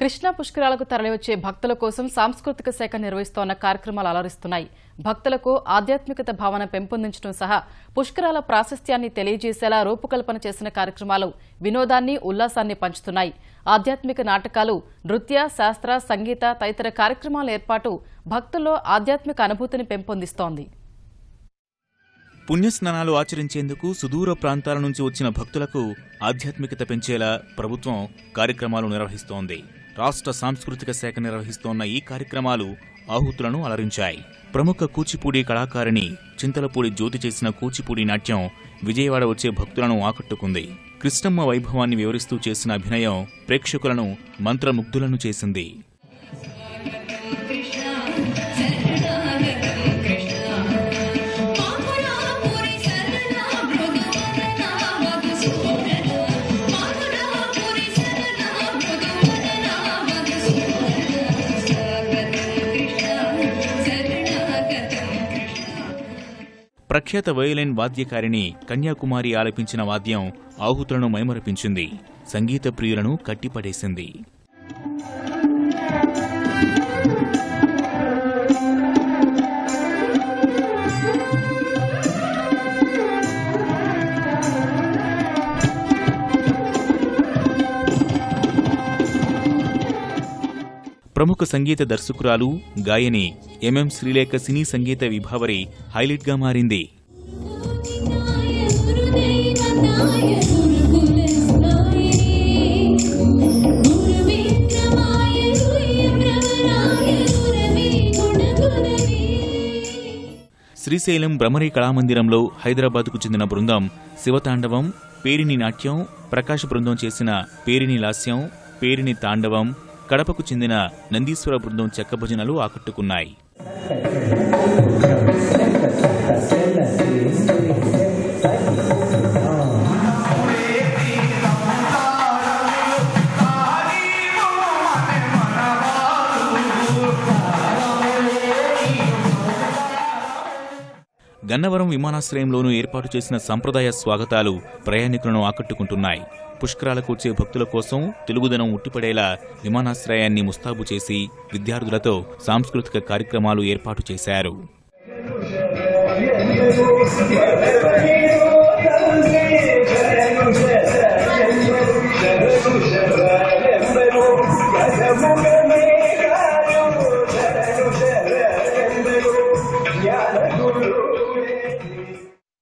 కృష్ణా పుష్కరాలకు తరలివచ్చే భక్తుల కోసం సాంస్కృతిక శాఖ నిర్వహిస్తోన్న కార్యక్రమాలు అలరిస్తున్నాయి. భక్తులకు ఆధ్యాత్మికత భావన పెంపొందించడం సహా పుష్కరాల ప్రాశస్త్యాన్ని తెలియజేసేలా రూపకల్పన చేసిన కార్యక్రమాలు వినోదాన్ని ఉల్లాసాన్ని పంచుతున్నాయి. ఆధ్యాత్మిక నాటకాలు నృత్య శాస్త్ర సంగీత తదితర కార్యక్రమాల ఏర్పాటు భక్తుల్లో ఆధ్యాత్మిక అనుభూతిని పెంపొందిస్తోంది. పుణ్యస్నానాలు ఆచరించేందుకు సుదూర ప్రాంతాల నుంచి వచ్చిన భక్తులకు ఆధ్యాత్మికత పెంచేలా ప్రభుత్వం కార్యక్రమాలు నిర్వహిస్తోంది. రాష్ట్ర సాంస్కృతిక శాఖ నిర్వహిస్తోన్న ఈ కార్యక్రమాలు ఆహుతులను అలరించాయి. ప్రముఖ కూచిపూడి కళాకారిణి చింతలపూడి జ్యోతి చేసిన కూచిపూడి నాట్యం విజయవాడ వచ్చే భక్తులను ఆకట్టుకుంది. కృష్ణమ్మ వైభవాన్ని వివరిస్తూ చేసిన అభినయం ప్రేక్షకులను మంత్రముగ్ధులను చేసింది. ప్రఖ్యాత వయోలైన్ వాద్యకారిణి కన్యాకుమారి ఆలపించిన వాద్యం ఆహుతులను మైమరపించింది. సంగీత ప్రియులను కట్టిపడేసింది. ప్రముఖ సంగీత దర్శకురాలు గాయని ఎంఎం శ్రీలేఖ సినీ సంగీత విభావరి హైలైట్గా మారింది. శ్రీశైలం భ్రమరి కళామందిరంలో హైదరాబాద్కు చెందిన బృందం శివతాండవం పేరిని నాట్యం ప్రకాశ బృందం చేసిన పేరిని లాస్యం పేరిని తాండవం కడపకు చెందిన నందీశ్వర బృందం చెక్క భజనలు ఆకట్టుకున్నాయి. గన్నవరం విమానాశ్రయంలోనూ ఏర్పాటు చేసిన సంప్రదాయ స్వాగతాలు ప్రయాణికులను ఆకట్టుకుంటున్నాయి. పుష్కరాలకు వచ్చే భక్తుల కోసం తెలుగుదనం ఉట్టిపడేలా విమానాశ్రయాన్ని ముస్తాబు చేసి విద్యార్థులతో సాంస్కృతిక కార్యక్రమాలు ఏర్పాటు చేశారు.